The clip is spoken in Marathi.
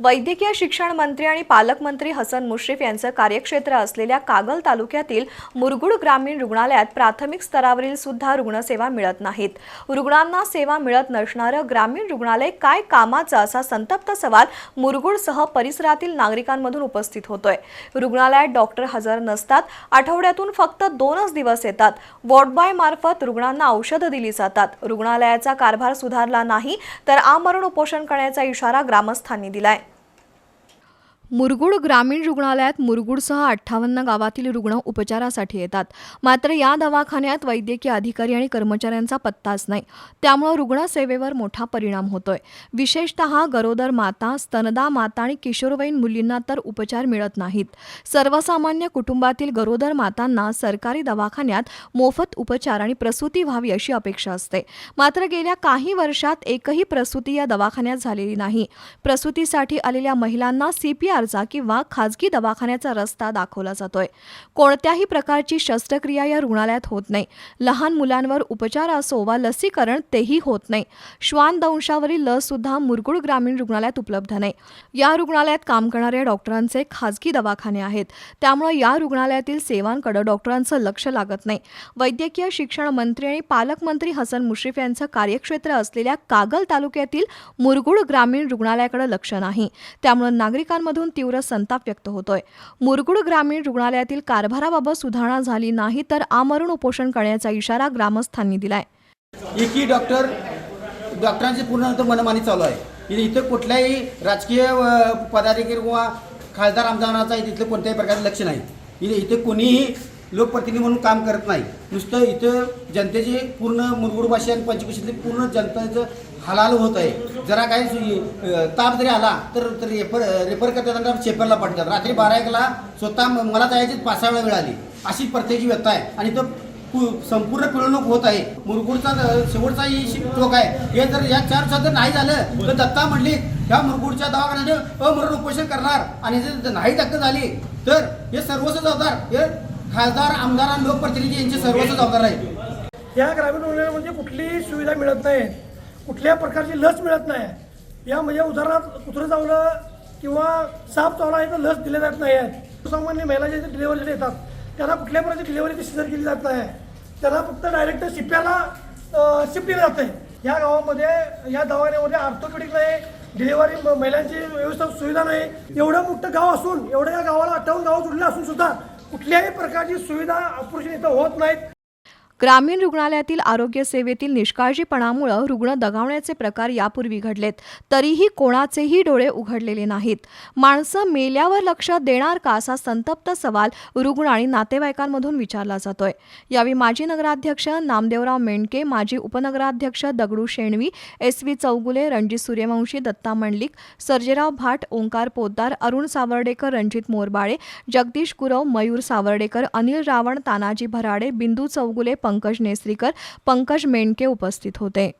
वैद्यकीय शिक्षण मंत्री आणि पालकमंत्री हसन मुश्रीफ यांचं कार्यक्षेत्र असलेल्या कागल तालुक्यातील मुरगुड ग्रामीण रुग्णालयात प्राथमिक स्तरावरील सुद्धा रुग्णसेवा मिळत नाहीत. रुग्णांना सेवा मिळत नसणारं ग्रामीण रुग्णालय काय कामाचं असा संतप्त सवाल मुरगुडसह परिसरातील नागरिकांमधून उपस्थित होतोय. रुग्णालयात डॉक्टर हजर नसतात. आठवड्यातून फक्त दोनच दिवस येतात. वॉर्डबॉय मार्फत रुग्णांना औषधं दिली जातात. रुग्णालयाचा कारभार सुधारला नाही तर आमरण उपोषण करण्याचा इशारा ग्रामस्थांनी दिलाय. मुरगुड ग्रामीण रुग्णालयात मुरगुडसह अठ्ठावन्न गावातील रुग्ण उपचारासाठी येतात. मात्र या दवाखान्यात वैद्यकीय अधिकारी आणि कर्मचाऱ्यांचा पत्ताच नाही. त्यामुळं रुग्णसेवेवर मोठा परिणाम होतोय. विशेषतः गरोदर माता स्तनदा माता आणि किशोरवयीन मुलींना तर उपचार मिळत नाहीत. सर्वसामान्य कुटुंबातील गरोदर मातांना सरकारी दवाखान्यात मोफत उपचार आणि प्रसूती व्हावी अशी अपेक्षा असते. मात्र गेल्या काही वर्षात एकही प्रसूती या दवाखान्यात झालेली नाही. प्रसूतीसाठी आलेल्या महिलांना अर्जा किंवा खाजगी दवाखान्याचा रस्ता दाखवला जातोय. कोणत्याही प्रकारची शस्त्रक्रिया या रुग्णालयात होत नाही. लहान मुलांवर उपचार असो वा लसीकरण तेही होत नाही. श्वान दंशावरील लस सुद्धा मुरगुड ग्रामीण रुग्णालयात उपलब्ध नाही. या रुग्णालयात काम करणाऱ्या डॉक्टरांचे खाजगी दवाखाने आहेत. त्यामुळे या रुग्णालयातील सेवांकडे डॉक्टरांचं लक्ष लागत नाही. वैद्यकीय शिक्षण मंत्री आणि पालकमंत्री हसन मुश्रीफ यांचं कार्यक्षेत्र असलेल्या कागल तालुक्यातील मुरगुड ग्रामीण रुग्णालयाकडे लक्ष नाही. त्यामुळे नागरिकांमधून तीव्र संताप व्यक्त होतोय. मुरगुड ग्रामीण रुग्णालयातील कारभाराबाबत सुधारणा झाली नाही तर आमरण उपोषण करण्याचा इशारा ग्रामस्थांनी दिलाय. एकी डॉक्टर डॉक्टरांची पूर्ण मनमानी चालू आहे. इथं कुठल्याही राजकीय पदाधिकारी किंवा खासदार आमदारांचा इथलं कोणत्याही प्रकारचं लक्ष नाही. इथे इथे कोणीही लोकप्रतिनिधी म्हणून काम करत नाही. नुसतं इथं जनतेची पूर्ण मुरगुड भाषा आणि पंचकृषीतली पूर्ण जनतेचं हलाल होत आहे. जरा काही ताप जरी आला तर रेफर रेफर करतात शेपरला चेपरला रात्री बारा एकला स्वतः मला जायची पाच सहा वेळा मिळाली अशी प्रत्येकी व्यथा आहे. आणि तो संपूर्ण पिळवणूक होत आहे. मुरगुडचा शेवटचा ही टोक आहे. हे जर या चार दिवसात जर नाही झालं तर दत्ता म्हणली ह्या मुरगुडच्या दवाखान्यात अमरण उपोषण करणार. आणि जर नाही दक्क झाली तर हे सर्वस्व जबाबदार हे खासदार आमदार आणि लोकप्रतिनिधी यांचे सर्वस्व जबाबदार आहे या ग्रामीण रुग्णालयामध्ये कुठलीही सुविधा मिळत नाही. कुठल्या प्रकारची लस मिळत नाही. या म्हणजे उदाहरणार्थ कुत्रं चावलं किंवा साप चावला इथं लस दिल्या जात नाही आहेत. सामान्य महिला जे डिलेवरी येतात त्यांना कुठल्या प्रकारची डिलेवरी सिजर केली जात नाही त्यांना फक्त डायरेक्ट शिप्याला शिफ्ट केलं जातं या गावामध्ये या दवाखान्यामध्ये ऑर्थोपेडिक नाही डिलेवरी महिलांची व्यवस्था सुविधा नाही. एवढं मोठं गाव असून एवढं या गावाला अठ्ठावन्न गाव जुडलं असून सुद्धा कुठल्याही प्रकारची सुविधा ऑपरेशन इथं होत नाहीत. ग्रामीण रुग्णालयातील आरोग्य सेवेतील निष्काळजीपणामुळं रुग्ण दगावण्याचे प्रकार यापूर्वी घडलेत तरीही कोणाचेही डोळे उघडलेले नाहीत. माणसं मेल्यावर लक्ष देणार का असा संतप्त सवाल रुग्ण आणि नातेवाईकांमधून विचारला जातोय. यावेळी माजी नगराध्यक्ष नामदेवराव मेंडके माजी उपनगराध्यक्ष दगडू शेणवी एस व्ही चौगुले रणजित सूर्यवंशी दत्ता मंडलिक सर्जेराव भाट ओंकार पोद्दार अरुण सावर्डेकर रणजित मोरबाळे जगदीश गुरव मयूर सावर्डेकर अनिल रावण तानाजी भराडे बिंदू चौगुले पंकज नेसरीकर पंकज मेंढके उपस्थित होते.